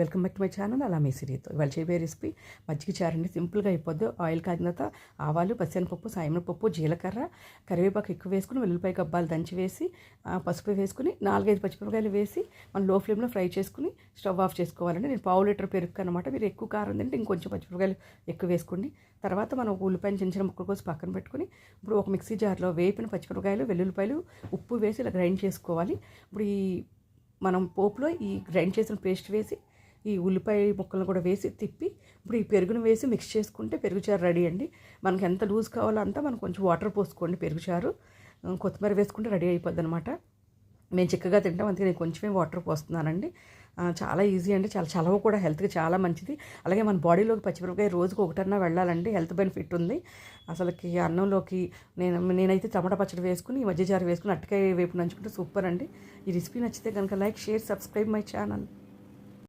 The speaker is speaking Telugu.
Welcome back to my channel. అలా మీ సిరీతో. ఇవాళ చేయబోయే రెసిపీ. మజ్జిగ చారు అండి సింపుల్గా అయిపోద్ది. ఆయిల్ కాగిన తర్వాత ఆవాలు పచ్చెనపప్పు సాయమనపప్పు జీలకర్ర కరివేపాకు ఎక్కువ వేసుకుని వెల్లుల్లిపాయ గబ్బాలు దంచి వేసి పసుపు వేసుకుని నాలుగైదు పచ్చిమిరపకాయలు వేసి మనం లో ఫ్లేమ్లో ఫ్రై చేసుకుని స్టవ్ ఆఫ్ చేసుకోవాలండి. నేను పావు లీటర్ పెరుగు అనమాట మీరు ఎక్కువ కారం తింటే ఇంకొంచెం పచ్చిమిరపకాయలు ఎక్కువ వేసుకోండి. తర్వాత మనం ఉల్లిపాయలు చిన్న చిన్న ముక్కలు కోసి పక్కన పెట్టుకుని ఇప్పుడు ఒక మిక్సీ జార్లో వేపిన పచ్చిమిరపకాయలు వెల్లుల్లిపాయలు ఉప్పు వేసి ఇలా గ్రైండ్ చేసుకోవాలి. ఇప్పుడు ఈ మనం పోపులో ఈ గ్రైండ్ చేసిన పేస్ట్ వేసి ఈ ఉల్లిపాయ ముక్కలను కూడా వేసి తిప్పి ఇప్పుడు ఈ పెరుగును వేసి మిక్స్ చేసుకుంటే పెరుగుచారు రెడీ అండి. మనకి ఎంత లూజ్ కావాలో అంతా మనం కొంచెం వాటర్ పోసుకోండి పెరుగుచారు కొత్తిమీర వేసుకుంటే రెడీ అయిపోద్ది అనమాట మేము చిక్కగా తింటాం అందుకే నేను కొంచెమే వాటర్ పోస్తున్నానండి. చాలా ఈజీ అండి చాలా చలవ కూడా హెల్త్కి చాలా మంచిది. అలాగే మన బాడీలోకి పచ్చిమిరపకాయ రోజుకు ఒకటన్నా వెళ్ళాలండి హెల్త్ బెనిఫిట్ ఉంది. అసలుకి అన్నంలోకి నేను నేనైతే టమాటా పచ్చడి వేసుకుని ఈ మధ్య జారు వేసుకుని అట్టకాయ వేపు నంచుకుంటే సూపర్ అండి. ఈ రెసిపీ నచ్చితే కనుక like share subscribe my channel